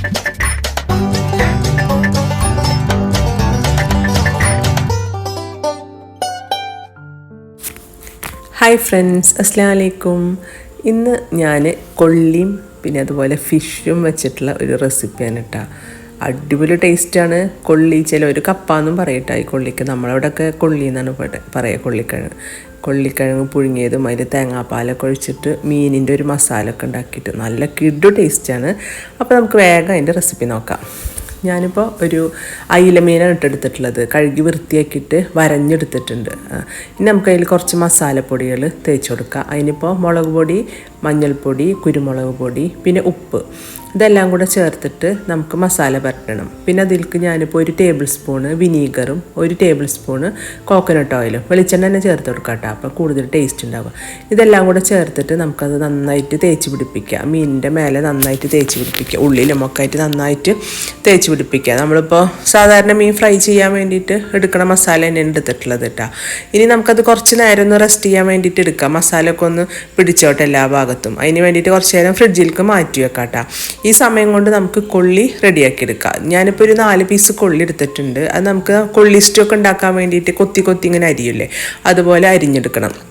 Hi friends അസ്സാം വലൈക്കും ഇന്ന് ഞാൻ കൊള്ളിയും പിന്നെ അതുപോലെ ഫിഷും വെച്ചിട്ടുള്ള ഒരു റെസിപ്പിയാണ് കേട്ടോ അടിപൊളി ടേസ്റ്റാണ് കൊള്ളി. ചില ഒരു കപ്പാന്നും പറയട്ടെ ഈ കൊള്ളിക്ക്. നമ്മളവിടെയൊക്കെ കൊള്ളി എന്നാണ് പറയുക കൊള്ളിക്കിഴങ്ങ്. കൊള്ളിക്കിഴങ്ങ് പുഴുങ്ങിയതും അതിൽ തേങ്ങാപ്പാലൊക്കെ ഒഴിച്ചിട്ട് മീനിന്റെ ഒരു മസാല ഒക്കെ ഉണ്ടാക്കിയിട്ട് നല്ല കിഡു ടേസ്റ്റാണ്. അപ്പോൾ നമുക്ക് വേഗം അതിന്റെ റെസിപ്പി നോക്കാം. ഞാനിപ്പോൾ ഒരു അയിലമീനാണ് ഇട്ടെടുത്തിട്ടുള്ളത് കഴുകി വൃത്തിയാക്കിയിട്ട് വരഞ്ഞെടുത്തിട്ടുണ്ട്. ഇനി നമുക്ക് അതിൽ കുറച്ച് മസാലപ്പൊടികൾ തേച്ച് കൊടുക്കാം. അതിനിപ്പോൾ മുളക് പൊടി മഞ്ഞൾപ്പൊടി കുരുമുളക് പൊടി പിന്നെ ഉപ്പ്. ഇതെല്ലാം കൂടെ ചേർത്തിട്ട് നമുക്ക് മസാല പരട്ടണം. പിന്നെ അതിലേക്ക് ഞാനിപ്പോൾ ഒരു ടേബിൾ സ്പൂണ് വിനീഗറും ഒരു ടേബിൾ സ്പൂണ് കോക്കനട്ട് ഓയിലും വെളിച്ചെണ്ണ തന്നെ ചേർത്ത് കൊടുക്കാം കേട്ടോ അപ്പോൾ കൂടുതൽ ടേസ്റ്റ് ഉണ്ടാവുക. ഇതെല്ലാം കൂടെ ചേർത്തിട്ട് നമുക്കത് നന്നായിട്ട് തേച്ച് പിടിപ്പിക്കുക. മീനിന്റെ മേലെ നന്നായിട്ട് തേച്ച് പിടിപ്പിക്കുക. ഉള്ളിലും ഒക്കെ ആയിട്ട് നന്നായിട്ട് തേച്ച് പിടിപ്പിക്കുക. നമ്മളിപ്പോൾ സാധാരണ മീൻ ഫ്രൈ ചെയ്യാൻ വേണ്ടിയിട്ട് എടുക്കണ മസാല തന്നെയാണ് എടുത്തിട്ടുള്ളത് കേട്ടോ. ഇനി നമുക്കത് കുറച്ച് നേരം ഒന്ന് റെസ്റ്റ് ചെയ്യാൻ വേണ്ടിയിട്ട് എടുക്കാം. മസാലയൊക്കെ ഒന്ന് പിടിച്ചോട്ടെ എല്ലാ ഭാഗത്തും. അതിന് വേണ്ടിയിട്ട് കുറച്ച് നേരം ഫ്രിഡ്ജിലേക്ക് മാറ്റി വെക്കാം കേട്ടോ. ഈ സമയം കൊണ്ട് നമുക്ക് കൊള്ളി റെഡിയാക്കി എടുക്കാം ഞാനിപ്പോൾ ഒരു നാല് പീസ് കൊള്ളി എടുത്തിട്ടുണ്ട്. അത് നമുക്ക് കൊള്ളി സ്റ്റോക്ക് ഉണ്ടാക്കാൻ വേണ്ടിയിട്ട് കൊത്തി കൊത്തി ഇങ്ങനെ അരിയില്ലേ? അതുപോലെ അരിഞ്ഞെടുക്കണം.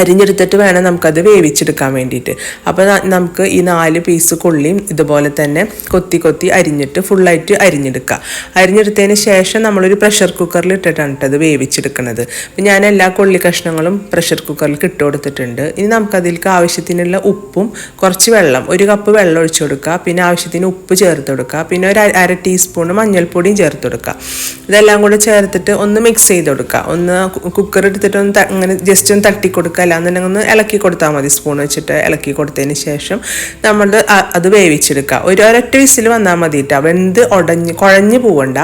അരിഞ്ഞെടുത്തിട്ട് വേണം നമുക്കത് വേവിച്ചെടുക്കാൻ വേണ്ടിയിട്ട്. അപ്പോൾ നമുക്ക് ഈ നാല് പീസ് കൊള്ളിയും ഇതുപോലെ തന്നെ കൊത്തി കൊത്തി അരിഞ്ഞിട്ട് ഫുള്ളായിട്ട് അരിഞ്ഞെടുക്കുക അരിഞ്ഞെടുത്തതിന് ശേഷം നമ്മളൊരു പ്രഷർ കുക്കറിൽ ഇട്ടിട്ടാണ് അത് വേവിച്ചെടുക്കുന്നത് അപ്പം ഞാൻ എല്ലാ കൊള്ളി കഷ്ണങ്ങളും പ്രഷർ കുക്കറിൽ ഇട്ട് കൊടുത്തിട്ടുണ്ട്. ഇനി നമുക്കതിലേക്ക് ആവശ്യത്തിനുള്ള ഉപ്പും കുറച്ച് വെള്ളം ഒരു കപ്പ് വെള്ളം ഒഴിച്ചു കൊടുക്കുക. പിന്നെ ആവശ്യത്തിന് ഉപ്പ് ചേർത്ത് കൊടുക്കുക. പിന്നെ ഒരു അര ടീസ്പൂൺ മഞ്ഞൾപ്പൊടിയും ചേർത്ത് കൊടുക്കുക. ഇതെല്ലാം കൂടെ ചേർത്തിട്ട് ഒന്ന് മിക്സ് ചെയ്ത് കൊടുക്കുക. ഒന്ന് കുക്കർ എടുത്തിട്ട് ഒന്ന് അങ്ങനെ ജസ്റ്റ് ഒന്ന് തട്ടി കൊടുക്കുക. അല്ലാന്നുണ്ടെങ്കിൽ ഒന്ന് ഇളക്കി കൊടുത്താൽ മതി സ്പൂൺ വെച്ചിട്ട് ഇളക്കി കൊടുത്തതിന് ശേഷം നമ്മൾ അത് വേവിച്ചെടുക്കുക. ഒരു ഒരൊറ്റ വിസിൽ വന്നാൽ മതി കേട്ടോ വെന്ത് ഉടഞ്ഞ് കുഴഞ്ഞു പോവണ്ട.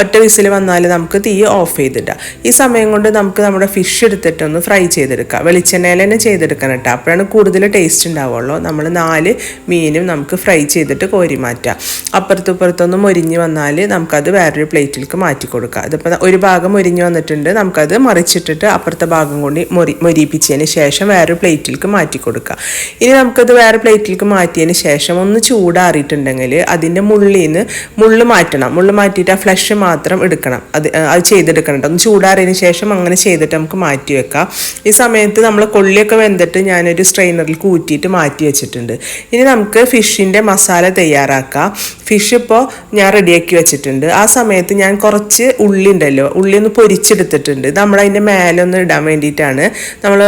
ഒറ്റ വിസിൽ വന്നാൽ നമുക്ക് തീ ഓഫ് ചെയ്തിട്ടാ ഈ സമയം കൊണ്ട് നമുക്ക് നമ്മുടെ ഫിഷ് എടുത്തിട്ടൊന്ന് ഫ്രൈ ചെയ്തെടുക്കുക. വെളിച്ചെണ്ണയിൽ തന്നെ ചെയ്തെടുക്കണം കേട്ടോ. അപ്പോഴാണ് കൂടുതൽ ടേസ്റ്റ് ഉണ്ടാവുള്ളൂ. നമ്മൾ നാല് മീനും നമുക്ക് ഫ്രൈ ചെയ്തിട്ട് കോരി മാറ്റാം അപ്പുറത്തും ഇപ്പുറത്തൊന്നും മൊരിഞ്ഞ് വന്നാൽ നമുക്കത് വേറൊരു പ്ലേറ്റിലേക്ക് മാറ്റി കൊടുക്കാം അതിപ്പോൾ ഒരു ഭാഗം മൊരിഞ്ഞ് വന്നിട്ടുണ്ട്. നമുക്കത് മറിച്ചിട്ടിട്ട് അപ്പുറത്തെ ഭാഗം കൊണ്ട് മൊരി മൊരിപ്പിച്ചതിന് ശേഷം വേറൊരു പ്ലേറ്റിലേക്ക് മാറ്റി കൊടുക്കുക. ഇനി നമുക്കത് വേറെ പ്ലേറ്റിലേക്ക് മാറ്റിയതിന് ശേഷം ഒന്ന് ചൂടാറിയിട്ടുണ്ടെങ്കിൽ അതിന്റെ മുള്ളിൽ നിന്ന് മുള്ള് മാറ്റണം. മുള്ള് മാറ്റിയിട്ട് ആ ഫ്ലഷ് മാത്രം എടുക്കണം. അത് അത് ചെയ്തെടുക്കണം ഒന്ന് ചൂടാറിയതിന് ശേഷം അങ്ങനെ ചെയ്തിട്ട് നമുക്ക് മാറ്റി വെക്കാം. ഈ സമയത്ത് നമ്മൾ കൊള്ളിയൊക്കെ വെന്തിട്ട് ഞാനൊരു സ്ട്രെയിനറിൽ കൂറ്റിയിട്ട് മാറ്റി വെച്ചിട്ടുണ്ട്. ഇനി നമുക്ക് ഫിഷിന്റെ മസാല തയ്യാറാക്കാം. ഫിഷ് ഇപ്പോൾ ഞാൻ റെഡിയാക്കി വെച്ചിട്ടുണ്ട്. ആ സമയത്ത് ഞാൻ കുറച്ച് ഉള്ളി ഉണ്ടല്ലോ ഉള്ളി ഒന്ന് പൊരിച്ചെടുത്തിട്ടുണ്ട്. നമ്മൾ അതിന്റെ മേലെ ഒന്ന് ഇടാൻ വേണ്ടിയിട്ടാണ് നമ്മൾ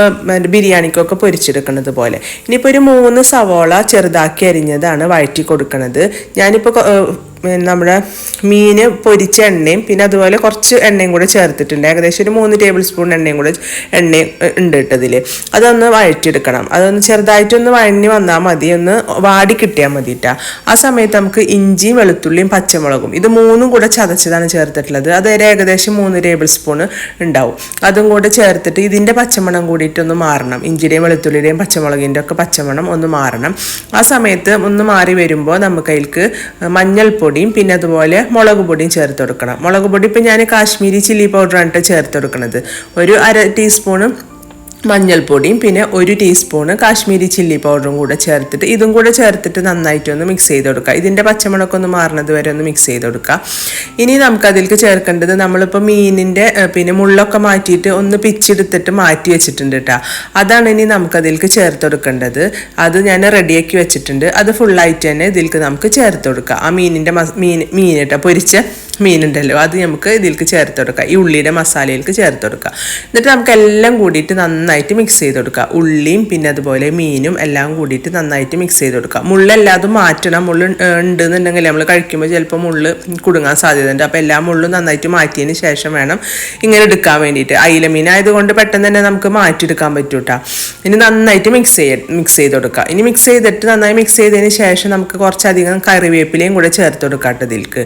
ബിരിയാണിക്കൊക്കെ പൊരിച്ചെടുക്കുന്നത് പോലെ. ഇനിയിപ്പോൾ ഒരു മൂന്ന് സവോള ചെറുതാക്കി അരിഞ്ഞതാണ് വഴറ്റി കൊടുക്കുന്നത് ഞാനിപ്പോൾ നമ്മുടെ മീൻ പൊരിച്ച എണ്ണയും പിന്നെ അതുപോലെ കുറച്ച് എണ്ണയും കൂടെ ചേർത്തിട്ടുണ്ട്. ഏകദേശം ഒരു മൂന്ന് ടേബിൾ സ്പൂൺ എണ്ണയും കൂടെ എണ്ണ ഉണ്ട് ഇട്ടതിൽ അതൊന്ന് വഴറ്റിയെടുക്കണം. അതൊന്ന് ചെറുതായിട്ടൊന്ന് വഴഞ്ഞ് വന്നാൽ മതി. ഒന്ന് വാടി കിട്ടിയാൽ മതി ഇട്ടാ ആ സമയത്ത് നമുക്ക് ഇഞ്ചിയും വെളുത്തുള്ളിയും പച്ചമുളകും ഇത് മൂന്നും കൂടെ ചതച്ചതാണ് ചേർത്തിട്ടുള്ളത്. അത് ഏകദേശം മൂന്ന് ടേബിൾ സ്പൂൺ ഉണ്ടാവും. അതും കൂടെ ചേർത്തിട്ട് ഇതിന്റെ പച്ചമണം കൂടിയിട്ടൊന്ന് മാറണം. ഇഞ്ചിയുടെയും വെളുത്തുള്ളിയുടെയും പച്ചമുളകിന്റെ ഒക്കെ പച്ചമണം ഒന്ന് മാറണം. ആ സമയത്ത് ഒന്ന് മാറി വരുമ്പോൾ നമുക്ക് അതിൽക്ക് മഞ്ഞൾപ്പൊടി പൊടിയും പിന്നെ അതുപോലെ മുളക് പൊടിയും ചേർത്ത് കൊടുക്കണം. മുളക് പൊടി ഇപ്പം ഞാൻ കാശ്മീരി ചില്ലി പൗഡറാണ് ചേർത്ത് കൊടുക്കുന്നത് ഒരു അര ടീസ്പൂണ് മഞ്ഞൾപ്പൊടിയും പിന്നെ ഒരു ടീസ്പൂണ് കാശ്മീരി ചില്ലി പൗഡറും കൂടെ ചേർത്തിട്ട് ഇതും കൂടെ ചേർത്തിട്ട് നന്നായിട്ടൊന്ന് മിക്സ് ചെയ്ത് കൊടുക്കുക. ഇതിന്റെ പച്ചമുളക് ഒന്ന് മാറുന്നത് വരെ ഒന്ന് മിക്സ് ചെയ്ത് കൊടുക്കുക. ഇനി നമുക്കതിലേക്ക് ചേർക്കേണ്ടത് നമ്മളിപ്പോൾ മീനിന്റെ പിന്നെ മുള്ളൊക്കെ മാറ്റിയിട്ട് ഒന്ന് പിച്ചെടുത്തിട്ട് മാറ്റി വെച്ചിട്ടുണ്ട് കേട്ടോ. അതാണ് ഇനി നമുക്കതിലേക്ക് ചേർത്ത് കൊടുക്കേണ്ടത്. അത് ഞാൻ റെഡിയാക്കി വെച്ചിട്ടുണ്ട്. അത് ഫുള്ളായിട്ട് തന്നെ ഇതിലേക്ക് നമുക്ക് ചേർത്ത് കൊടുക്കുക. ആ മീനിന്റെ മീൻ മീൻ കേട്ടോ പൊരിച്ച മീനുണ്ടല്ലോ അത് നമുക്ക് ഇതിലേക്ക് ചേർത്ത് കൊടുക്കുക ഈ ഉള്ളിയുടെ മസാലയിലേക്ക് ചേർത്ത് കൊടുക്കുക എന്നിട്ട് നമുക്ക് എല്ലാം കൂടിയിട്ട് നന്നായിട്ട് മിക്സ് ചെയ്ത് കൊടുക്കുക ഉള്ളിയും പിന്നെ അതുപോലെ മീനും എല്ലാം കൂടിയിട്ട് നന്നായിട്ട് മിക്സ് ചെയ്ത് കൊടുക്കുക മുള്ളെല്ലാതും മാറ്റണം. മുള്ള് ഉണ്ടെന്നുണ്ടെങ്കിൽ നമ്മൾ കഴിക്കുമ്പോൾ ചിലപ്പോൾ മുള്ള് കുടുങ്ങാൻ സാധ്യതയുണ്ട്. അപ്പോൾ എല്ലാ മുള്ളും നന്നായിട്ട് മാറ്റിയതിന് ശേഷം വേണം ഇങ്ങനെ എടുക്കാൻ വേണ്ടിയിട്ട്. അയില മീൻ ആയതുകൊണ്ട് പെട്ടെന്ന് തന്നെ നമുക്ക് മാറ്റിയെടുക്കാൻ പറ്റും കേട്ടോ. ഇനി നന്നായിട്ട് മിക്സ് ചെയ്യ മിക്സ് ചെയ്ത് കൊടുക്കുക ഇനി മിക്സ് ചെയ്തിട്ട് നന്നായി മിക്സ് ചെയ്തതിന് ശേഷം നമുക്ക് കുറച്ചധികം കറിവേപ്പിലയും കൂടെ ചേർത്ത് കൊടുക്കാം കേട്ടോ ഇതിൽക്ക്.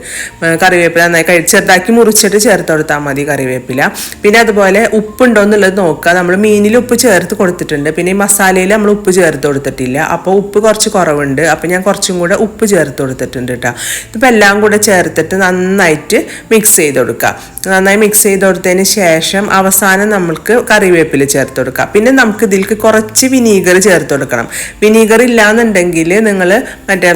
കറിവേപ്പില നന്നായി ചെറുതാക്കി മുറിച്ചിട്ട് ചേർത്ത് കൊടുത്താൽ മതി കറിവേപ്പില. പിന്നെ അതുപോലെ ഉപ്പുണ്ടോ എന്നുള്ളത് നോക്കുക. നമ്മൾ മീനിൽ ഉപ്പ് ചേർത്ത് കൊടുത്തിട്ടുണ്ട്. പിന്നെ ഈ മസാലയിൽ നമ്മൾ ഉപ്പ് ചേർത്ത് കൊടുത്തിട്ടില്ല. അപ്പോൾ ഉപ്പ് കുറച്ച് കുറവുണ്ട്. അപ്പോൾ ഞാൻ കുറച്ചും കൂടെ ഉപ്പ് ചേർത്ത് കൊടുത്തിട്ടുണ്ട് കേട്ടോ ഇതിപ്പോൾ എല്ലാം കൂടെ ചേർത്തിട്ട് നന്നായിട്ട് മിക്സ് ചെയ്ത് കൊടുക്കുക. നന്നായി മിക്സ് ചെയ്ത് കൊടുത്തതിന് ശേഷം അവസാനം നമ്മൾക്ക് കറിവേപ്പില ചേർത്ത് കൊടുക്കുക. പിന്നെ നമുക്ക് ഇതിലേക്ക് കുറച്ച് വിനീഗർ ചേർത്ത് കൊടുക്കണം. വിനീഗർ ഇല്ലാന്നുണ്ടെങ്കിൽ നിങ്ങൾ മറ്റേ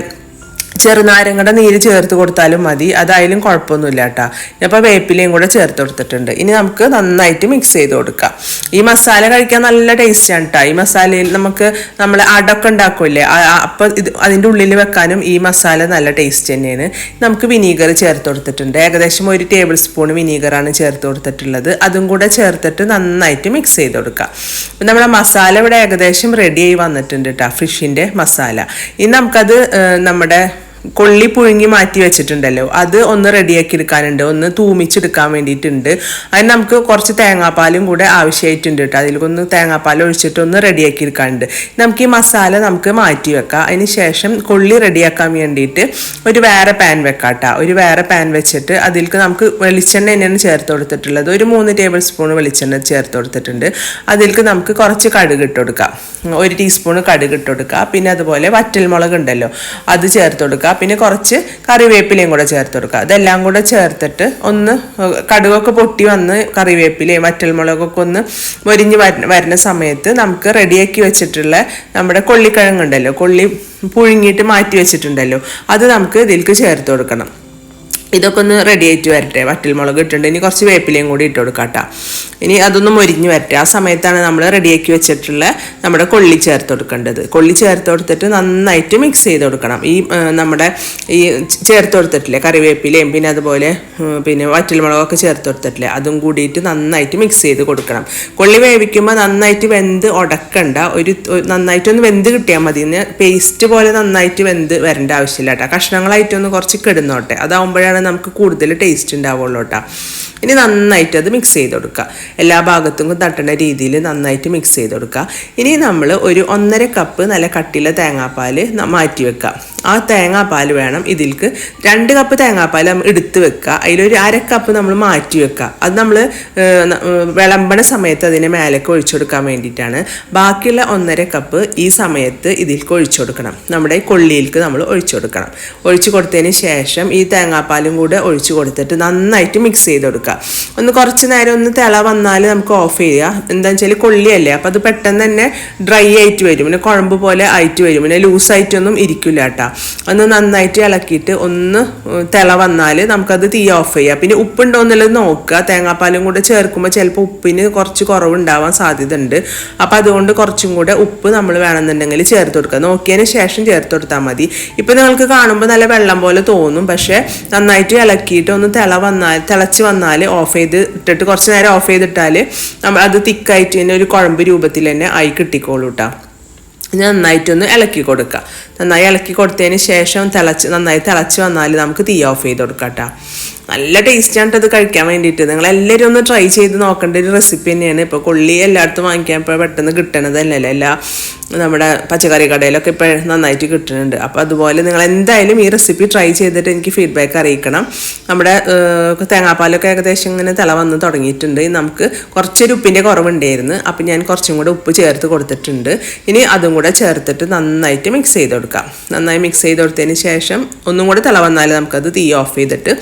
ചെറുനാരങ്ങയുടെ നീര് ചേർത്ത് കൊടുത്താലും മതി. അതായാലും കുഴപ്പമൊന്നുമില്ല കേട്ടോ. അപ്പോൾ വേപ്പിലയും കൂടെ ചേർത്ത് കൊടുത്തിട്ടുണ്ട്. ഇനി നമുക്ക് നന്നായിട്ട് മിക്സ് ചെയ്ത് കൊടുക്കാം. ഈ മസാല കഴിക്കാൻ നല്ല ടേസ്റ്റാണ് കേട്ടോ ഈ മസാലയിൽ നമുക്ക് നമ്മൾ അടക്കം ഉണ്ടാക്കില്ലേ അപ്പം ഇത് അതിന്റെ ഉള്ളിൽ വെക്കാനും ഈ മസാല നല്ല ടേസ്റ്റ് തന്നെയാണ്. നമുക്ക് വിനീഗർ ചേർത്ത് കൊടുത്തിട്ടുണ്ട്. ഏകദേശം ഒരു ടേബിൾ സ്പൂൺ വിനീഗറാണ് ചേർത്ത് കൊടുത്തിട്ടുള്ളത്. അതും കൂടെ ചേർത്തിട്ട് നന്നായിട്ട് മിക്സ് ചെയ്ത് കൊടുക്കാം. അപ്പം നമ്മുടെ മസാല ഇവിടെ ഏകദേശം റെഡിയായി വന്നിട്ടുണ്ട് കേട്ടോ ഫിഷിന്റെ മസാല. ഇനി നമുക്കത് നമ്മുടെ കൊള്ളി പുഴുങ്ങി മാറ്റി വെച്ചിട്ടുണ്ടല്ലോ. അത് ഒന്ന് റെഡിയാക്കി എടുക്കാനുണ്ട്. ഒന്ന് തൂമിച്ചെടുക്കാൻ വേണ്ടിയിട്ടുണ്ട്. അതിന് നമുക്ക് കുറച്ച് തേങ്ങാപ്പാലും കൂടെ ആവശ്യമായിട്ടുണ്ട് കേട്ടോ. അതിലൊന്ന് തേങ്ങാപ്പാൽ ഒഴിച്ചിട്ട് ഒന്ന് റെഡിയാക്കി എടുക്കാനുണ്ട്. നമുക്ക് ഈ മസാല നമുക്ക് മാറ്റി വെക്കാം. അതിന് ശേഷം കൊള്ളി റെഡിയാക്കാൻ വേണ്ടിയിട്ട് ഒരു വേറെ പാൻ വെക്കാം കേട്ടോ. ഒരു വേറെ പാൻ വെച്ചിട്ട് അതിലേക്ക് നമുക്ക് വെളിച്ചെണ്ണ തന്നെയാണ് ചേർത്ത് കൊടുത്തിട്ടുള്ളത്. ഒരു മൂന്ന് ടേബിൾ സ്പൂൺ വെളിച്ചെണ്ണ ചേർത്ത് കൊടുത്തിട്ടുണ്ട്. അതിലേക്ക് നമുക്ക് കുറച്ച് കടുക് ഇട്ട് കൊടുക്കാം. ഒരു ടീസ്പൂൺ കടുക് ഇട്ട് കൊടുക്കുക പിന്നെ അതുപോലെ വറ്റൽമുളക് ഉണ്ടല്ലോ അത് ചേർത്ത് കൊടുക്കുക പിന്നെ കുറച്ച് കറിവേപ്പിലയും കൂടെ ചേർത്ത് കൊടുക്കുക. അതെല്ലാം കൂടെ ചേർത്തിട്ട് ഒന്ന് കടുകൊക്കെ പൊട്ടി വന്ന് കറിവേപ്പിലയും വറ്റൽമുളകൊക്കെ ഒന്ന് മൊരിഞ്ഞ് വരുന്ന സമയത്ത് നമുക്ക് റെഡിയാക്കി വെച്ചിട്ടുള്ള നമ്മുടെ കൊള്ളിക്കിഴങ്ങുണ്ടല്ലോ. കൊള്ളി പുഴുങ്ങിയിട്ട് മാറ്റി വെച്ചിട്ടുണ്ടല്ലോ. അത് നമുക്ക് ഇതിലേക്ക് ചേർത്ത് കൊടുക്കണം. ഇതൊക്കെ ഒന്ന് റെഡി ആയിട്ട് വരട്ടെ. വറ്റൽമുളക് ഇട്ടിട്ടുണ്ട്. ഇനി കുറച്ച് വേപ്പിലയും കൂടി ഇട്ട് കൊടുക്കാം. ഇനി അതൊന്ന് മൊരിഞ്ഞ് വരട്ടെ. ആ സമയത്താണ് നമ്മൾ റെഡിയാക്കി വെച്ചിട്ടുള്ള നമ്മുടെ കൊള്ളി ചേർത്ത് കൊടുക്കേണ്ടത്. കൊള്ളി ചേർത്ത് കൊടുത്തിട്ട് നന്നായിട്ട് മിക്സ് ചെയ്ത് കൊടുക്കണം. ഈ നമ്മുടെ ഈ ചേർത്ത് കൊടുത്തിട്ടില്ലേ? കറിവേപ്പിലയും പിന്നെ അതുപോലെ പിന്നെ വറ്റൽമുളകൊക്കെ ചേർത്ത് കൊടുത്തിട്ടില്ലേ? അതും കൂടിയിട്ട് നന്നായിട്ട് മിക്സ് ചെയ്ത് കൊടുക്കണം. കൊള്ളി വേവിക്കുമ്പോൾ നന്നായിട്ട് വെന്ത് ഉടക്കണ്ട ഒരു നന്നായിട്ടൊന്ന് വെന്ത് കിട്ടിയാൽ മതി പേസ്റ്റ് പോലെ നന്നായിട്ട് വെന്ത് വരേണ്ട ആവശ്യമില്ല കേട്ടോ കഷ്ണങ്ങളായിട്ടൊന്ന് കുറച്ച് കിടന്നോട്ടെ. അതാവുമ്പോഴാണ് നമുക്ക് കൂടുതൽ ടേസ്റ്റ് ഉണ്ടാവുള്ളൂ കേട്ടോ ഇനി നന്നായിട്ട് അത് മിക്സ് ചെയ്ത് കൊടുക്കുക. എല്ലാ ഭാഗത്തും തട്ടുന്ന രീതിയിൽ നന്നായിട്ട് മിക്സ് ചെയ്ത് കൊടുക്കുക. ഇനി നമ്മൾ ഒരു ഒന്നര കപ്പ് നല്ല കട്ടിയുള്ള തേങ്ങാപ്പാൽ മാറ്റി വെക്കുക. ആ തേങ്ങാപ്പാൽ വേണം ഇതിൽക്ക്. രണ്ട് കപ്പ് തേങ്ങാപ്പാൽ നമ്മൾ എടുത്ത് വെക്കുക. അതിലൊരു അര കപ്പ് നമ്മൾ മാറ്റി വെക്കുക. അത് നമ്മൾ വിളമ്പണ സമയത്ത് അതിനെ മേലേക്ക് ഒഴിച്ചു കൊടുക്കാൻ വേണ്ടിയിട്ടാണ്. ബാക്കിയുള്ള ഒന്നര കപ്പ് ഈ സമയത്ത് ഇതിൽക്ക് ഒഴിച്ചു കൊടുക്കണം. നമ്മുടെ ഈ കൊള്ളിയിലേക്ക് നമ്മൾ ഒഴിച്ചു കൊടുക്കണം. ഒഴിച്ചു കൊടുത്തതിന് ശേഷം ഈ തേങ്ങാപ്പാലും കൂടെ ഒഴിച്ചു കൊടുത്തിട്ട് നന്നായിട്ട് മിക്സ് ചെയ്ത് കൊടുക്കുക. ഒന്ന് കുറച്ച് നേരം ഒന്ന് തിള വന്നാൽ നമുക്ക് ഓഫ് ചെയ്യുക. എന്താണെന്ന് വെച്ചാൽ കൊള്ളിയല്ലേ? അപ്പോൾ അത് പെട്ടെന്ന് തന്നെ ഡ്രൈ ആയിട്ട് വരും. പിന്നെ കുഴമ്പ് പോലെ ആയിട്ട് വരും. പിന്നെ ലൂസായിട്ടൊന്നും ഇരിക്കില്ല കേട്ടോ. ഒന്ന് നന്നായിട്ട് ഇളക്കിയിട്ട് ഒന്ന് തിള വന്നാൽ നമുക്കത് തീ ഓഫ് ചെയ്യാം. പിന്നെ ഉപ്പുണ്ടോ എന്നുള്ളത് നോക്കുക. തേങ്ങാപ്പാലും കൂടെ ചേർക്കുമ്പോൾ ചിലപ്പോൾ ഉപ്പിന് കുറച്ച് കുറവുണ്ടാവാൻ സാധ്യത ഉണ്ട് അപ്പോൾ അതുകൊണ്ട് കുറച്ചും കൂടെ ഉപ്പ് നമ്മൾ വേണമെന്നുണ്ടെങ്കിൽ ചേർത്ത് കൊടുക്കുക. നോക്കിയതിന് ശേഷം ചേർത്ത് കൊടുത്താൽ മതി. ഇപ്പം നിങ്ങൾക്ക് കാണുമ്പോൾ നല്ല വെള്ളം പോലെ തോന്നും. പക്ഷേ നന്നായിട്ട് ഇളക്കിയിട്ട് ഒന്ന് തിള വന്നാൽ തിളച്ച് വന്നാൽ ഓഫ് ചെയ്ത് ഇട്ടിട്ട് കുറച്ച് നേരം ഓഫ് ചെയ്തിട്ടാൽ നമ്മൾ അത് തിക്കായിട്ട് തന്നെ ഒരു കുഴമ്പ് രൂപത്തിൽ തന്നെ ആയി കിട്ടിക്കോളൂ കേട്ടോ നന്നായിട്ടൊന്ന് ഇളക്കി കൊടുക്കുക നന്നായി ഇളക്കി കൊടുത്തതിന് ശേഷം തിളച്ച് നന്നായി തിളച്ച് വന്നാൽ നമുക്ക് തീ ഓഫ് ചെയ്ത് കൊടുക്കാം കേട്ടോ നല്ല ടേസ്റ്റാണ് ഇത് കഴിക്കാൻ വേണ്ടിയിട്ട്. നിങ്ങൾ എല്ലാവരും ഒന്ന് ട്രൈ ചെയ്ത് നോക്കേണ്ട ഒരു റെസിപ്പി തന്നെയാണ്. ഇപ്പോൾ കൊള്ളി എല്ലായിടത്തും വാങ്ങിക്കാൻ ഇപ്പോൾ പെട്ടെന്ന് കിട്ടണതല്ലല്ലോ എല്ലാ നമ്മുടെ പച്ചക്കറി കടയിലൊക്കെ ഇപ്പോൾ നന്നായിട്ട് കിട്ടുന്നുണ്ട്. അപ്പോൾ അതുപോലെ നിങ്ങൾ എന്തായാലും ഈ റെസിപ്പി ട്രൈ ചെയ്തിട്ട് എനിക്ക് ഫീഡ്ബാക്ക് അറിയിക്കണം. നമ്മുടെ തേങ്ങാപ്പാലൊക്കെ ഏകദേശം ഇങ്ങനെ തല വന്ന് തുടങ്ങിയിട്ടുണ്ട്. നമുക്ക് കുറച്ചൊരു ഉപ്പിന്റെ കുറവുണ്ടായിരുന്നു. അപ്പോൾ ഞാൻ കുറച്ചും കൂടെ ഉപ്പ് ചേർത്ത് കൊടുത്തിട്ടുണ്ട്. ഇനി അതും കൂടെ ചേർത്തിട്ട് നന്നായിട്ട് മിക്സ് ചെയ്ത് കൊടുക്കാം. നന്നായി മിക്സ് ചെയ്ത് കൊടുത്തതിന് ശേഷം ഒന്നും കൂടെ തല വന്നാൽ നമുക്കത് തീ ഓഫ് ചെയ്തിട്ട്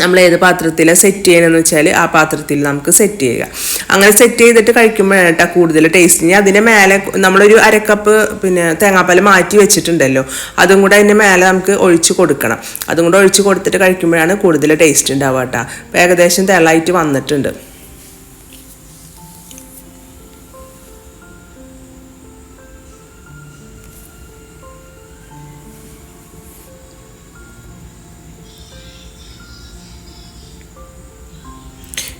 നമ്മൾ ഏത് പാത്രത്തിലാണ് സെറ്റ് ചെയ്യണമെന്ന് വെച്ചാൽ ആ പാത്രത്തിൽ നമുക്ക് സെറ്റ് ചെയ്യുക. അങ്ങനെ സെറ്റ് ചെയ്തിട്ട് കഴിക്കുമ്പോഴാണ് കേട്ടോ കൂടുതൽ ടേസ്റ്റ് ഇനി അതിന്റെ മേലെ നമ്മളൊരു അരക്കപ്പ് പിന്നെ തേങ്ങാപ്പാൽ മാറ്റി വെച്ചിട്ടുണ്ടല്ലോ. അതും കൂടെ അതിന്റെ മേലെ നമുക്ക് ഒഴിച്ച് കൊടുക്കണം. അതും കൂടെ ഒഴിച്ച് കൊടുത്തിട്ട് കഴിക്കുമ്പോഴാണ് കൂടുതൽ ടേസ്റ്റ് ഉണ്ടാവുക കേട്ടോ. ഏകദേശം തിളായിട്ട് വന്നിട്ടുണ്ട്.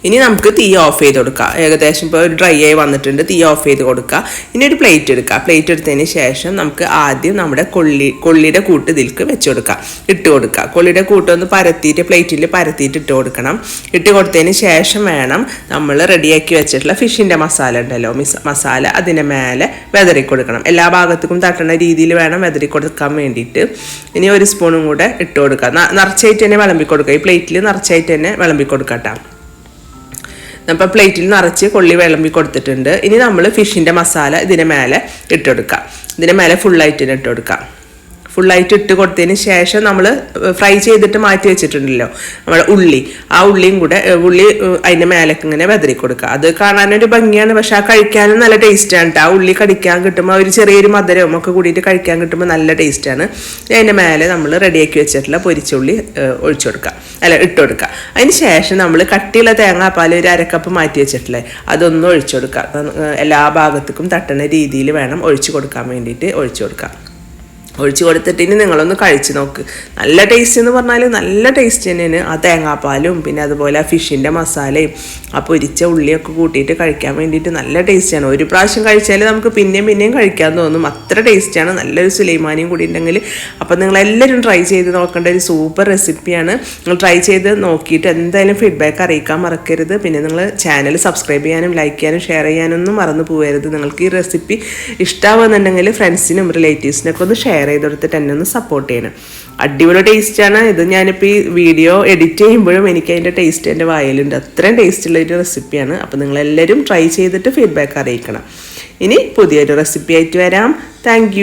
ഇനി നമുക്ക് തീ ഓഫ് ചെയ്ത് കൊടുക്കാം. ഏകദേശം ഇപ്പോൾ ഒരു ഡ്രൈ ആയി വന്നിട്ടുണ്ട്. തീ ഓഫ് ചെയ്ത് കൊടുക്കുക ഇനി ഒരു പ്ലേറ്റ് എടുക്കുക പ്ലേറ്റ് എടുത്തതിന് ശേഷം നമുക്ക് ആദ്യം നമ്മുടെ കൊള്ളി കൊള്ളിയുടെ കൂട്ട് ഇതിൽക്ക് വെച്ച് കൊടുക്കാം. ഇട്ട് കൊടുക്കുക കൊള്ളിയുടെ കൂട്ട് ഒന്ന് പരത്തിയിട്ട് പ്ലേറ്റിൽ പരത്തിയിട്ട് ഇട്ട് കൊടുക്കണം. ഇട്ട് കൊടുത്തതിന് ശേഷം വേണം നമ്മൾ റെഡിയാക്കി വെച്ചിട്ടുള്ള ഫിഷിന്റെ മസാല ഉണ്ടല്ലോ. മിസ് മസാല അതിന്റെ മേലെ വെതറി കൊടുക്കണം. എല്ലാ ഭാഗത്തേക്കും തട്ടണ രീതിയിൽ വേണം വെതറി കൊടുക്കാൻ വേണ്ടിയിട്ട്. ഇനി ഒരു സ്പൂണും കൂടെ ഇട്ട് കൊടുക്കുക നിറച്ചായിട്ട് തന്നെ വിളമ്പി കൊടുക്കുക ഈ പ്ലേറ്റിൽ നിറച്ചായിട്ട് തന്നെ വിളമ്പി കൊടുക്കാം കേട്ടോ അപ്പോൾ പ്ലേറ്റിൽ നിറച്ച് കൊള്ളി വിളമ്പി കൊടുത്തിട്ടുണ്ട്. ഇനി നമ്മൾ ഫിഷിന്റെ മസാല ഇതിന് മേലെ ഇട്ടെടുക്കാം ഇതിന് മേലെ ഫുള്ളായിട്ട് ഇട്ട് കൊടുക്കാം. ഫുള്ളായിട്ട് ഇട്ട് കൊടുത്തതിന് ശേഷം നമ്മൾ ഫ്രൈ ചെയ്തിട്ട് മാറ്റി വെച്ചിട്ടുണ്ടല്ലോ നമ്മുടെ ഉള്ളി. ആ ഉള്ളിയും കൂടെ ഉള്ളി അതിന്റെ മേലേക്ക് ഇങ്ങനെ വെതറി കൊടുക്കുക. അത് കാണാനൊരു ഭംഗിയാണ് പക്ഷെ ആ കഴിക്കാനും നല്ല ടേസ്റ്റാണ് കേട്ടോ ആ ഉള്ളി കടിക്കാൻ കിട്ടുമ്പോൾ ഒരു ചെറിയൊരു മധുരവും ഒക്കെ കൂടിയിട്ട് കഴിക്കാൻ കിട്ടുമ്പോൾ നല്ല ടേസ്റ്റാണ് അതിന്റെ മേലെ നമ്മൾ റെഡിയാക്കി വെച്ചിട്ടുള്ള പൊരിച്ചുള്ളി ഒഴിച്ചു കൊടുക്കുക. അല്ല ഇട്ട് കൊടുക്കുക. അതിന് ശേഷം നമ്മൾ കട്ടിയുള്ള തേങ്ങാപ്പാൽ ഒരു അരക്കപ്പ് മാറ്റി വെച്ചിട്ടില്ലേ അതൊന്നും ഒഴിച്ചു കൊടുക്കുക. എല്ലാ ഭാഗത്തേക്കും തട്ടുന്ന രീതിയിൽ വേണം ഒഴിച്ചു കൊടുക്കാൻ വേണ്ടിയിട്ട് ഒഴിച്ചു കൊടുക്കുക. ഒഴിച്ച് കൊടുത്തിട്ട് ഇനി നിങ്ങളൊന്ന് കഴിച്ച് നോക്ക്. നല്ല ടേസ്റ്റ് എന്ന് പറഞ്ഞാൽ നല്ല ടേസ്റ്റ് തന്നെയാണ്. ആ തേങ്ങാപ്പാലും പിന്നെ അതുപോലെ ആ ഫിഷിന്റെ മസാലയും ആ പൊരിച്ച ഉള്ളിയൊക്കെ കൂട്ടിയിട്ട് കഴിക്കാൻ വേണ്ടിയിട്ട് നല്ല ടേസ്റ്റാണ് ഒരു പ്രാവശ്യം കഴിച്ചാൽ നമുക്ക് പിന്നെയും പിന്നെയും കഴിക്കാൻ തോന്നും. അത്ര ടേസ്റ്റാണ് നല്ലൊരു സുലൈമാനിയും കൂടി ഉണ്ടെങ്കിൽ അപ്പം നിങ്ങളെല്ലാവരും ട്രൈ ചെയ്ത് നോക്കേണ്ട ഒരു സൂപ്പർ റെസിപ്പിയാണ് നിങ്ങൾ ട്രൈ ചെയ്ത് നോക്കിയിട്ട് എന്തായാലും ഫീഡ്ബാക്ക് അറിയിക്കാൻ മറക്കരുത്. പിന്നെ നിങ്ങൾ ചാനൽ സബ്സ്ക്രൈബ് ചെയ്യാനും ലൈക്ക് ചെയ്യാനും ഷെയർ ചെയ്യാനൊന്നും മറന്നു പോകരുത് നിങ്ങൾക്ക് ഈ റെസിപ്പി ഇഷ്ടമാവുന്നുണ്ടെങ്കിൽ ഫ്രണ്ട്സിനും റിലേറ്റീവ്സിനൊക്കെ ഒന്ന് ഷെയർ ചെയ്ത് കൊടുത്തിട്ട് എന്നെ ഒന്ന് സപ്പോർട്ട് ചെയ്യണം. അടിപൊളി ടേസ്റ്റാണ് ഇത് ഞാനിപ്പോൾ ഈ വീഡിയോ എഡിറ്റ് ചെയ്യുമ്പോഴും എനിക്ക് അതിന്റെ ടേസ്റ്റ് എന്റെ വായലുണ്ട്. അത്രയും ടേസ്റ്റുള്ള ഒരു റെസിപ്പിയാണ് അപ്പോൾ നിങ്ങളെല്ലാവരും ട്രൈ ചെയ്തിട്ട് ഫീഡ്ബാക്ക് അറിയിക്കണം. ഇനി പുതിയൊരു റെസിപ്പി ആയിട്ട് വരാം. താങ്ക്